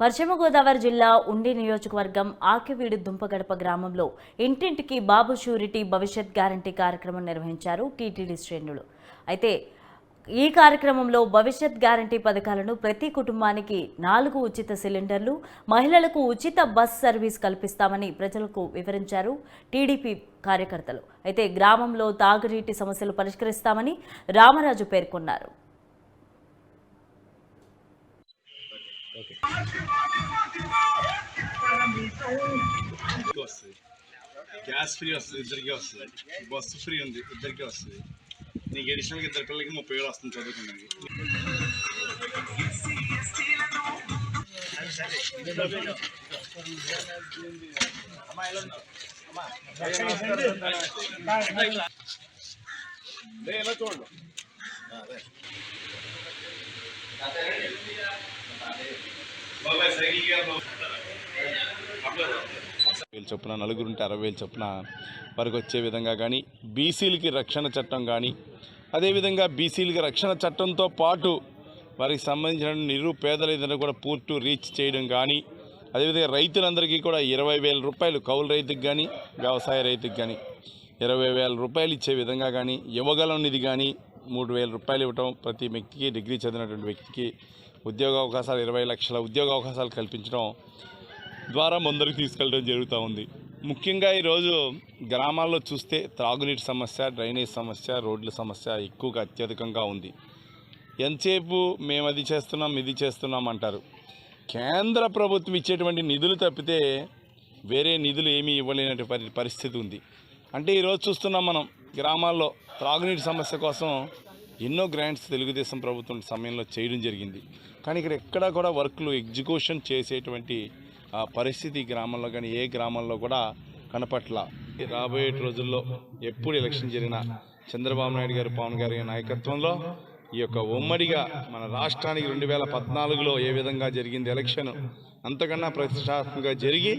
పశ్చిమ గోదావరి జిల్లా ఉండి నియోజకవర్గం ఆకివీడు దుంపగడప గ్రామంలో ఇంటింటికి బాబు షూరిటీ భవిష్యత్ గ్యారంటీ కార్యక్రమం నిర్వహించారు టీటీడీ శ్రేణులు. అయితే ఈ కార్యక్రమంలో భవిష్యత్ గ్యారంటీ పథకాలను ప్రతి కుటుంబానికి నాలుగు ఉచిత సిలిండర్లు మహిళలకు ఉచిత బస్ సర్వీస్ కల్పిస్తామని ప్రజలకు వివరించారు టీడీపీ కార్యకర్తలు. అయితే గ్రామంలో తాగునీటి సమస్యలు పరిష్కరిస్తామని రామరాజు పేర్కొన్నారు. వస్తుంది గ్యాస్ ఫ్రీ వస్తుంది ఇద్దరికి వస్తుంది. బస్సు ఫ్రీ ఉంది ఇద్దరికి వస్తుంది. నీకు అడిషనల్గా ఇద్దరు పిల్లలకి ముప్పై వేలు వస్తుంది చదువుకోవడానికి చూడండి వేలు చొప్పున నలుగురుంటే అరవై వేలు చొప్పున వారికి వచ్చే విధంగా కానీ బీసీలకి రక్షణ చట్టం కానీ అదేవిధంగా బీసీలకి రక్షణ చట్టంతో పాటు వారికి సంబంధించిన నిరుపేదల ఏదైనా కూడా పూర్తి రీచ్ చేయడం కానీ అదేవిధంగా రైతులందరికీ కూడా ఇరవై వేల రూపాయలు కౌలు రైతుకి కానీ వ్యవసాయ రైతుకి కానీ ఇరవై వేల రూపాయలు ఇచ్చే విధంగా కానీ యువగలం నిధి కానీ మూడు వేల రూపాయలు ఇవ్వటం ప్రతి వ్యక్తికి డిగ్రీ చదివినటువంటి వ్యక్తికి ఉద్యోగ అవకాశాలు ఇరవై లక్షల ఉద్యోగ అవకాశాలు కల్పించడం ద్వారా ముందరికి తీసుకెళ్ళడం జరుగుతూ ఉంది. ముఖ్యంగా ఈరోజు గ్రామాల్లో చూస్తే త్రాగునీటి సమస్య డ్రైనేజ్ సమస్య రోడ్ల సమస్య ఎక్కువగా అత్యధికంగా ఉంది. ఎంతసేపు మేము అది చేస్తున్నాం ఇది చేస్తున్నాం అంటారు. కేంద్ర ప్రభుత్వం ఇచ్చేటువంటి నిధులు తప్పితే వేరే నిధులు ఏమీ ఇవ్వలేనటువంటి పరిస్థితి ఉంది. అంటే ఈరోజు చూస్తున్నాం మనం గ్రామాల్లో త్రాగునీటి సమస్య కోసం ఎన్నో గ్రాంట్స్ తెలుగుదేశం ప్రభుత్వం సమయంలో చేయడం జరిగింది. కానీ ఇక్కడ ఎక్కడా కూడా వర్క్లు ఎగ్జిక్యూషన్ చేసేటువంటి ఆ, పరిస్థితి గ్రామంలో కానీ ఏ గ్రామంలో కూడా కనపట్ల. రాబోయే రోజుల్లో ఎప్పుడు ఎలక్షన్ జరిగినా చంద్రబాబు నాయుడు గారు పవన్ గారి నాయకత్వంలో ఈ యొక్క ఉమ్మడిగా మన రాష్ట్రానికి రెండు వేల పద్నాలుగులో ఏ విధంగా జరిగింది ఎలక్షన్ అంతకన్నా ప్రతిష్టాత్మకంగా జరిగి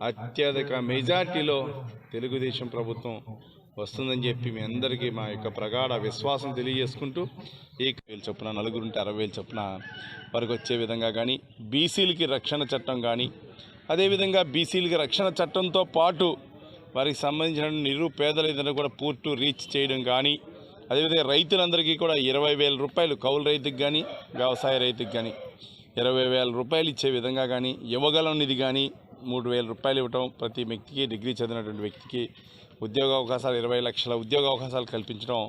అత్యధిక మెజార్టీలో తెలుగుదేశం ప్రభుత్వం వస్తుందని చెప్పి మీ అందరికీ మా యొక్క ప్రగాఢ విశ్వాసం తెలియజేసుకుంటూ ఏ వేలు చొప్పున నలుగురుంటే అరవై వేలు చొప్పున వారికి వచ్చే విధంగా కానీ బీసీలకి రక్షణ చట్టం కానీ అదేవిధంగా బీసీలకి రక్షణ చట్టంతో పాటు వారికి సంబంధించిన నిరుపేదల ఏదైనా కూడా పూర్తి రీచ్ చేయడం కానీ అదేవిధంగా రైతులందరికీ కూడా ఇరవై వేల రూపాయలు కౌలు రైతుకి కానీ వ్యవసాయ రైతుకి కానీ ఇరవై వేల రూపాయలు ఇచ్చే విధంగా కానీ యువగలం నిధి కానీ మూడు వేల రూపాయలు ఇవ్వటం ప్రతి వ్యక్తికి డిగ్రీ చదివినటువంటి వ్యక్తికి ఉద్యోగ అవకాశాలు ఇరవై లక్షల ఉద్యోగ అవకాశాలు కల్పించడం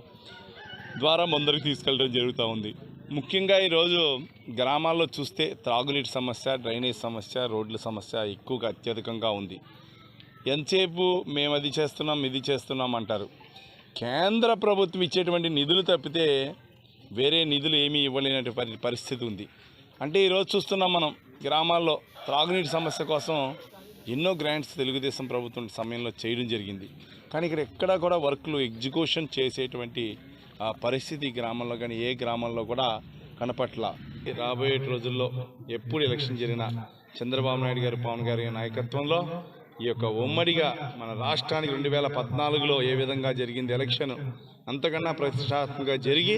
ద్వారా ముందరికి తీసుకెళ్ళడం జరుగుతూ ఉంది. ముఖ్యంగా ఈరోజు గ్రామాల్లో చూస్తే త్రాగునీటి సమస్య డ్రైనేజ్ సమస్య రోడ్ల సమస్య ఎక్కువగా అత్యధికంగా ఉంది. ఎంతసేపు మేము అది చేస్తున్నాం ఇది చేస్తున్నాం అంటారు. కేంద్ర ప్రభుత్వం ఇచ్చేటువంటి నిధులు తప్పితే వేరే నిధులు ఏమీ ఇవ్వలేనటువంటి పరిస్థితి ఉంది. అంటే ఈరోజు చూస్తున్నాం మనం గ్రామాల్లో త్రాగునీటి సమస్య కోసం ఎన్నో గ్రాంట్స్ తెలుగుదేశం ప్రభుత్వం సమయంలో చేయడం జరిగింది. కానీ ఇక్కడ ఎక్కడా కూడా వర్క్లు ఎగ్జిక్యూషన్ చేసేటువంటి ఆ, పరిస్థితి గ్రామంలో కానీ ఏ గ్రామంలో కూడా కనపట్ల. రాబోయే రోజుల్లో ఎప్పుడు ఎలక్షన్ జరిగినా చంద్రబాబు నాయుడు గారు పవన్ గారి నాయకత్వంలో ఈ యొక్క ఉమ్మడిగా మన రాష్ట్రానికి రెండు వేల పద్నాలుగులో ఏ విధంగా జరిగింది ఎలక్షన్ అంతకన్నా ప్రతిష్టాత్మకంగా జరిగి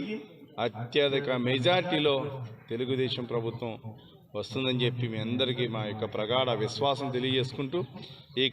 అత్యధిక మెజార్టీలో తెలుగుదేశం ప్రభుత్వం వస్తుందని చెప్పి మీ అందరికీ మా యొక్క ప్రగాఢ విశ్వాసం తెలియజేసుకుంటూ ఈ